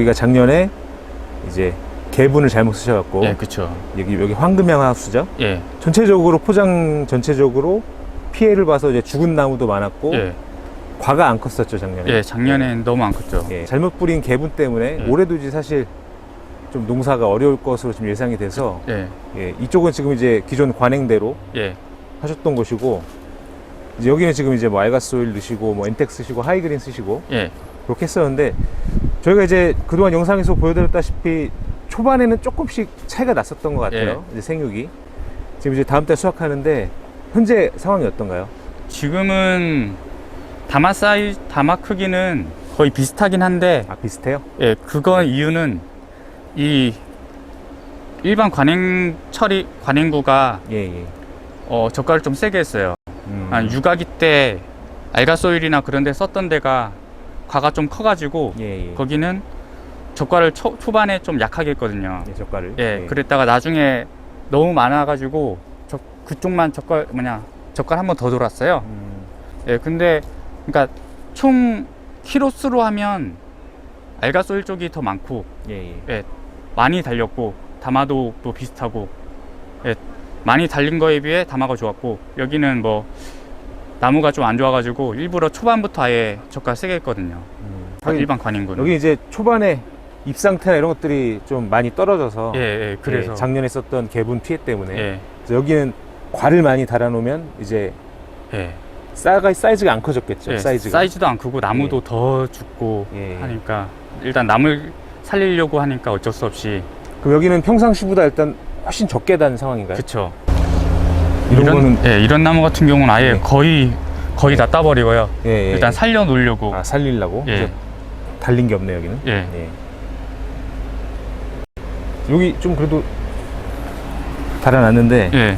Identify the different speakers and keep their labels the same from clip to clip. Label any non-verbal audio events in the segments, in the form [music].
Speaker 1: 여기가 작년에 이제 개분을 잘못 쓰셔갖고
Speaker 2: 예, 그쵸.
Speaker 1: 여기 여기 황금향 하우스죠.
Speaker 2: 예,
Speaker 1: 전체적으로 포장 전체적으로 피해를 봐서 이제 죽은 나무도 많았고
Speaker 2: 예,
Speaker 1: 과가 안 컸었죠 작년에.
Speaker 2: 예, 작년엔 너무 안 컸죠.
Speaker 1: 예, 잘못 뿌린 개분 때문에
Speaker 2: 예.
Speaker 1: 올해도 이제 사실 좀 농사가 어려울 것으로 지금 예상이 돼서
Speaker 2: 예,
Speaker 1: 예, 이쪽은 지금 이제 기존 관행대로
Speaker 2: 예,
Speaker 1: 하셨던 곳이고 이제 여기는 지금 이제 뭐 알가소일 넣으시고 뭐 엔텍 쓰시고 하이그린 쓰시고
Speaker 2: 예,
Speaker 1: 그렇게 했었는데 저희가 이제 그동안 영상에서 보여드렸다시피 초반에는 조금씩 차이가 났었던 것 같아요. 이제 생육이 지금 이제 다음 달 수확하는데 현재 상황이 어떤가요?
Speaker 2: 지금은 다마 사이, 다마 크기는 거의 비슷하긴 한데,
Speaker 1: 아 비슷해요?
Speaker 2: 예, 그건 이유는 이 일반 관행 처리, 관행구가
Speaker 1: 예 예.
Speaker 2: 어, 저가를 좀 세게 했어요.
Speaker 1: 음.
Speaker 2: 한 육아기 때 알가소일이나 그런 데 썼던 데가 과가 좀 커가지고
Speaker 1: 예 예.
Speaker 2: 거기는 저가를 초, 초반에 좀 약하게 했거든요.
Speaker 1: 예, 젓갈을.
Speaker 2: 예, 그랬다가 나중에 너무 많아가지고 저, 그쪽만 젓갈 뭐냐 젓갈 한 번 더 돌았어요.
Speaker 1: 음.
Speaker 2: 예, 근데 그러니까 총 키로수로 하면 알가소일 쪽이 더 많고
Speaker 1: 예 예.
Speaker 2: 많이 달렸고 다마도 또 비슷하고 예, 많이 달린 거에 비해 다마가 좋았고 여기는 뭐 나무가 좀 안 좋아가지고 일부러 초반부터 아예 젓갈 세게 했거든요.
Speaker 1: 음.
Speaker 2: 일반 관인구는.
Speaker 1: 여기 이제 초반에 잎 상태나 이런 것들이 좀 많이 떨어져서
Speaker 2: 예, 예, 그래서
Speaker 1: 예, 작년에 썼던 개분 피해 때문에
Speaker 2: 예,
Speaker 1: 여기는 과를 많이 달아놓으면 이제
Speaker 2: 예.
Speaker 1: 싸가 사이즈가 안 커졌겠죠
Speaker 2: 예,
Speaker 1: 사이즈가
Speaker 2: 사이즈도 안 크고 나무도 더 죽고
Speaker 1: 예.
Speaker 2: 하니까 일단 나물 살리려고 하니까 어쩔 수 없이
Speaker 1: 그럼 여기는 평상시보다 일단 훨씬 적게 단 상황인가요?
Speaker 2: 그쵸
Speaker 1: 이런, 거는
Speaker 2: 예, 이런 나무 같은 경우는 아예
Speaker 1: 네.
Speaker 2: 거의 거의 다 따버리고요
Speaker 1: 예, 예.
Speaker 2: 일단 살려 놓으려고
Speaker 1: 아 살리려고
Speaker 2: 예.
Speaker 1: 이제 달린 게 없네 여기는
Speaker 2: 예.
Speaker 1: 예. 여기 좀 그래도 달아놨는데
Speaker 2: 예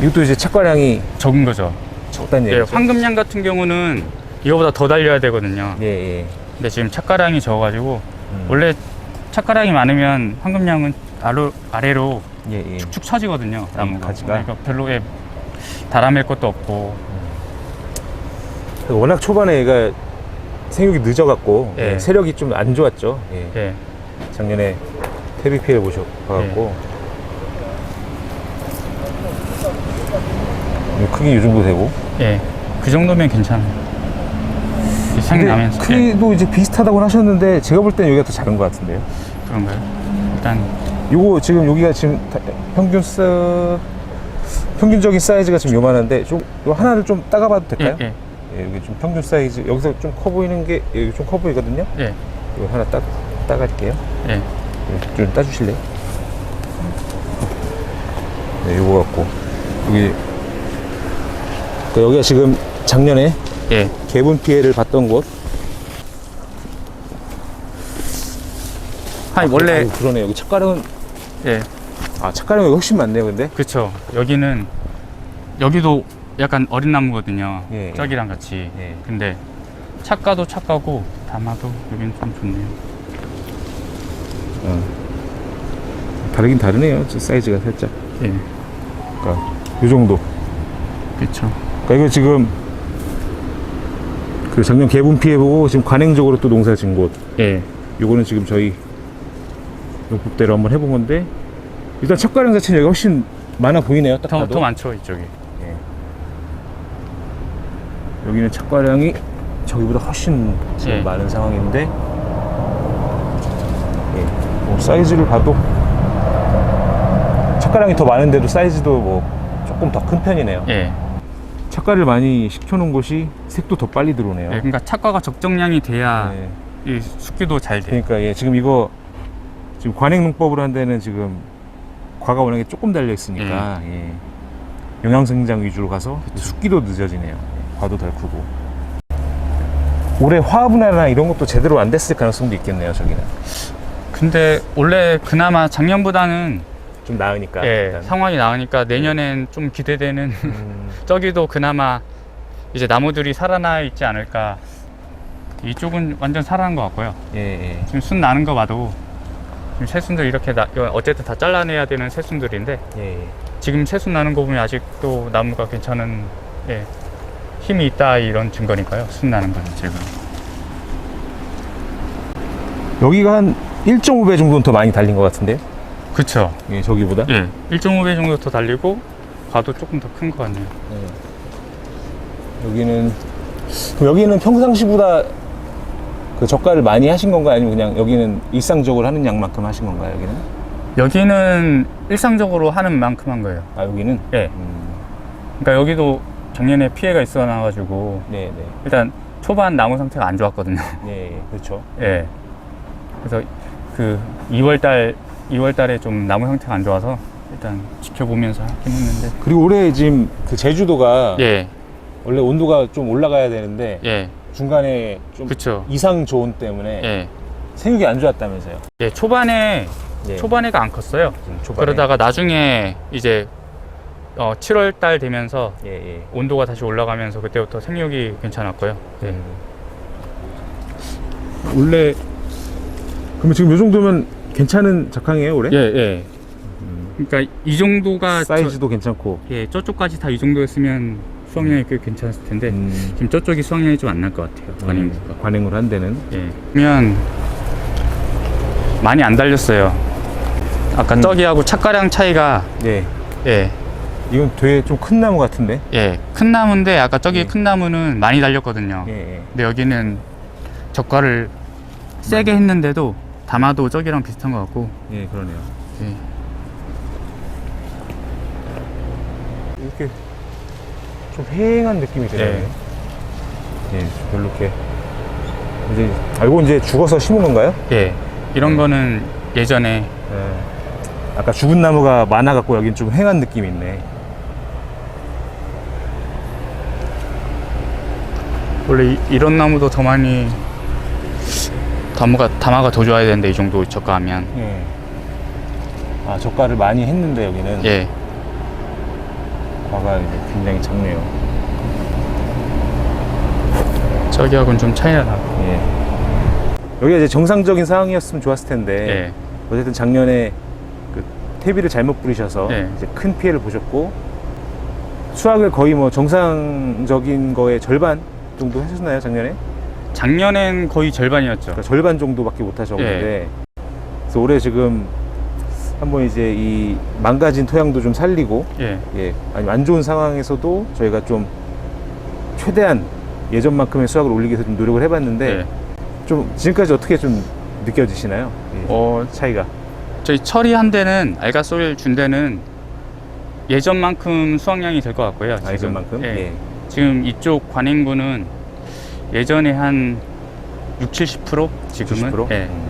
Speaker 1: 이것도 이제 착과량이
Speaker 2: 적은 거죠
Speaker 1: 적다는
Speaker 2: 예,
Speaker 1: 얘기죠
Speaker 2: 황금량 같은 경우는 이거보다 더 달려야 되거든요
Speaker 1: 예, 예.
Speaker 2: 근데 지금 착가량이 적어가지고
Speaker 1: 음.
Speaker 2: 원래 착가량이 많으면 황금량은 아로, 아래로
Speaker 1: 예, 예.
Speaker 2: 축 처지거든요 나무가
Speaker 1: 가지가?
Speaker 2: 그러니까 별로 예, 달아맬 것도 없고
Speaker 1: 워낙 초반에 얘가 생육이 늦어갖고
Speaker 2: 예.
Speaker 1: 예, 세력이 좀 안 좋았죠 예.
Speaker 2: 예,
Speaker 1: 작년에 태비 피해를 보셔갖고 이 크기 이 정도 되고
Speaker 2: 예. 그 정도면 괜찮아요 생
Speaker 1: 근데
Speaker 2: 나면서 예,
Speaker 1: 크기도 이제 비슷하다고 하셨는데 제가 볼 때는 여기가 더 작은 것 같은데요
Speaker 2: 그런가요? 일단
Speaker 1: 요거 지금 여기가 지금 다- 평균 사 평균적인 사이즈가 지금 요만한데 좀 요 하나를 좀 따가 봐도
Speaker 2: 예,
Speaker 1: 될까요?
Speaker 2: 예,
Speaker 1: 예, 여기 좀 평균 사이즈 여기서 좀 커 보이는 게 여기 좀 커 보이거든요.
Speaker 2: 예,
Speaker 1: 이거 하나 따 따갈게요.
Speaker 2: 예.
Speaker 1: 예, 좀 따주실래요? 네, 요거 갖고 여기 그러니까 여기가 지금 작년에
Speaker 2: 예.
Speaker 1: 개분 피해를 봤던 곳.
Speaker 2: 아니 원래
Speaker 1: 아유, 그러네 여기 착가량은
Speaker 2: 예,
Speaker 1: 아 착가량이 훨씬 많네요, 근데.
Speaker 2: 그쵸. 여기는 여기도 약간 어린 나무거든요.
Speaker 1: 예.
Speaker 2: 저기랑 같이.
Speaker 1: 예.
Speaker 2: 근데 착가도 착가고 담아도 여기는 좀 좋네요.
Speaker 1: 어. 다르긴 다르네요. 저 사이즈가 살짝.
Speaker 2: 예,
Speaker 1: 그러니까 요 정도.
Speaker 2: 그쵸.
Speaker 1: 그러니까 이거 지금 그 작년 개분 피해 보고 지금 관행적으로 또 농사 지은 곳.
Speaker 2: 예,
Speaker 1: 요거는 지금 저희 용법대로 한번 해본 건데 일단 척가량 자체는 여기 훨씬 많아 보이네요. 딱
Speaker 2: 더,
Speaker 1: 봐도.
Speaker 2: 더 많죠, 이쪽이.
Speaker 1: 여기는 착과량이 저기보다 훨씬 지금
Speaker 2: 예.
Speaker 1: 많은 상황인데 예. 뭐 사이즈를 봐도 착과량이 더 많은데도 사이즈도 뭐 조금 더 큰 편이네요.
Speaker 2: 예.
Speaker 1: 착과를 많이 시켜놓은 곳이 색도 더 빨리 들어오네요.
Speaker 2: 예, 그러니까 착과가 적정량이 돼야
Speaker 1: 예.
Speaker 2: 이 숙기도 잘 돼.
Speaker 1: 그러니까 예, 지금 이거 지금 관행농법으로 한 데는 지금 과가 워낙에 조금 달려 있으니까 예. 영양생장 위주로 가서 숙기도 늦어지네요. 예, 과도 덜 크고. 올해 화분화나 이런 것도 제대로 안 됐을 가능성도 있겠네요. 저기는
Speaker 2: 근데 원래 그나마 작년보다는
Speaker 1: 좀 나으니까.
Speaker 2: 예,
Speaker 1: 일단.
Speaker 2: 상황이 나으니까 내년엔 좀 기대되는 [laughs]
Speaker 1: 음,
Speaker 2: 저기도 그나마 이제 나무들이 살아나 있지 않을까. 이쪽은 완전 살아난 것 같고요.
Speaker 1: 예, 예.
Speaker 2: 지금 순 나는 거 봐도 새순들 이렇게 나, 어쨌든 다 잘라내야 되는 새순들인데
Speaker 1: 예, 예.
Speaker 2: 지금 새순 나는 거 보면 아직도 나무가 괜찮은 예, 힘이 있다 이런 증거니까요. 순 나는 거는 지금.
Speaker 1: 여기가 한 1.5배 정도는 더 많이 달린 것 같은데?
Speaker 2: 그쵸.
Speaker 1: 예, 저기보다?
Speaker 2: 예. 1.5배 정도 더 달리고 과도 조금 더 큰 것 같네요.
Speaker 1: 여기는 그럼 여기는 평상시보다 그 저가를 많이 하신 건가요? 아니면 그냥 여기는 일상적으로 하는 양만큼 하신 건가요? 여기는?
Speaker 2: 여기는 일상적으로 하는 만큼 한 거예요.
Speaker 1: 아 여기는?
Speaker 2: 예.
Speaker 1: 음,
Speaker 2: 그러니까 여기도 작년에 피해가 있어 나가지고
Speaker 1: 네, 네,
Speaker 2: 일단 초반 나무 상태가 안 좋았거든요. [laughs]
Speaker 1: 네, 그렇죠.
Speaker 2: 예. 그래서 그 2월 달 2월 달에 좀 나무 상태가 안 좋아서 일단 지켜보면서 하긴 했는데
Speaker 1: 그리고 올해 지금 그 제주도가
Speaker 2: 예.
Speaker 1: 원래 온도가 좀 올라가야 되는데
Speaker 2: 예.
Speaker 1: 중간에 좀
Speaker 2: 그쵸.
Speaker 1: 이상 조온 때문에
Speaker 2: 예.
Speaker 1: 생육이 안 좋았다면서요?
Speaker 2: 예, 초반에
Speaker 1: 예.
Speaker 2: 초반에가 안 컸어요.
Speaker 1: 음, 초반에.
Speaker 2: 그러다가 나중에 이제 어, 7월 달 되면서
Speaker 1: 예, 예.
Speaker 2: 온도가 다시 올라가면서 그때부터 생육이 괜찮았고요. 예.
Speaker 1: 음. 원래 그러면 지금 이 정도면 괜찮은 작황이에요 올해?
Speaker 2: 예, 예. 그러니까 이 정도가
Speaker 1: 사이즈도 괜찮고.
Speaker 2: 저, 예, 저쪽까지 다 이 정도였으면 수확량이 꽤 괜찮았을 텐데
Speaker 1: 음,
Speaker 2: 지금 저쪽이 수확량이 좀 안 날 것 같아요. 관행부가.
Speaker 1: 관행으로 한 데는.
Speaker 2: 예. 그러면 많이 안 달렸어요. 아까
Speaker 1: 음.
Speaker 2: 저기하고 착가량 차이가
Speaker 1: 예.
Speaker 2: 예.
Speaker 1: 이건 되게 좀 큰 나무 같은데.
Speaker 2: 예. 큰 나무인데 아까 저기
Speaker 1: 예.
Speaker 2: 큰 나무는 많이 달렸거든요.
Speaker 1: 예, 예.
Speaker 2: 근데 여기는 저가를 세게 했는데도 담아도 저기랑 비슷한 것 같고
Speaker 1: 예, 그러네요.
Speaker 2: 예.
Speaker 1: 이렇게 좀 휑한 느낌이 드네요. 예, 별로 이렇게 이제 알고 이제 죽어서 심은 건가요?
Speaker 2: 예. 이런 거는 예전에
Speaker 1: 예. 아까 죽은 나무가 많아 갖고 여긴 좀 휑한 느낌이 있네.
Speaker 2: 원래 이, 런 나무도 더 많이 담화가 담화가 더 좋아야 되는데 이 정도 저가하면
Speaker 1: 예. 아 저가를 많이 했는데 여기는
Speaker 2: 예.
Speaker 1: 과가 이제 굉장히 작네요.
Speaker 2: 저기하고는 좀 차이가 나.
Speaker 1: 예. 여기가 이제 정상적인 상황이었으면 좋았을 텐데
Speaker 2: 예.
Speaker 1: 어쨌든 작년에 그 퇴비를 잘못 뿌리셔서
Speaker 2: 예.
Speaker 1: 이제 큰 피해를 보셨고 수확을 거의 뭐 정상적인 거의 절반 정도 하셨나요 작년에?
Speaker 2: 작년엔 거의 절반이었죠.
Speaker 1: 그러니까 절반 정도밖에 못 하셨는데 그래서 올해 지금 한번 이제 이 망가진 토양도 좀 살리고
Speaker 2: 예.
Speaker 1: 예 아니 안 좋은 상황에서도 저희가 좀 최대한 예전만큼의 수확을 올리기 위해서 좀 노력을 해봤는데
Speaker 2: 예.
Speaker 1: 좀 지금까지 어떻게 좀 느껴지시나요? 예,
Speaker 2: 어,
Speaker 1: 차이가
Speaker 2: 저희 처리한 데는 알가솔 준 데는 예전만큼 수확량이 될 것 같고요. 지금.
Speaker 1: 아, 예전만큼
Speaker 2: 예.
Speaker 1: 예.
Speaker 2: 지금 이쪽 관행구는 예전에 한 6, 70% 지금은
Speaker 1: 70%?
Speaker 2: 예.
Speaker 1: 음.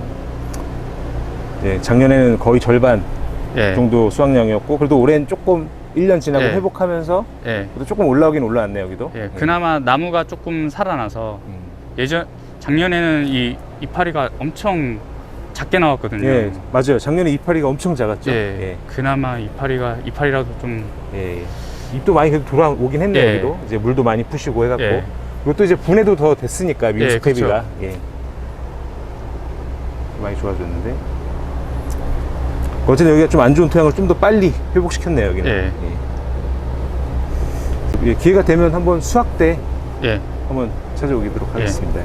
Speaker 1: 예, 작년에는 거의 절반
Speaker 2: 예.
Speaker 1: 정도 수확량이었고 그래도 올해는 조금 1년 지나고
Speaker 2: 예.
Speaker 1: 회복하면서
Speaker 2: 예.
Speaker 1: 그래도 조금 올라오긴 올라왔네요 여기도
Speaker 2: 예. 그나마 나무가 조금 살아나서
Speaker 1: 음.
Speaker 2: 예전 작년에는 이 이파리가 엄청 작게 나왔거든요.
Speaker 1: 예 맞아요 작년에 이파리가 엄청 작았죠
Speaker 2: 예.
Speaker 1: 예.
Speaker 2: 그나마 이파리가 이파리라도 좀
Speaker 1: 예, 예. 잎도 많이 그래도 돌아오긴 했네요
Speaker 2: 예.
Speaker 1: 여기도 이제 물도 많이 푸시고 해갖고
Speaker 2: 예.
Speaker 1: 그리고 또 이제 분해도 더 됐으니까
Speaker 2: 예,
Speaker 1: 민스테비가 예, 많이 좋아졌는데 어쨌든 여기가 좀 안 좋은 토양을 좀 더 빨리 회복시켰네요 여기는
Speaker 2: 예.
Speaker 1: 예. 예, 기회가 되면 한번 수학 때
Speaker 2: 예.
Speaker 1: 한번 찾아오도록
Speaker 2: 예.
Speaker 1: 하겠습니다 예.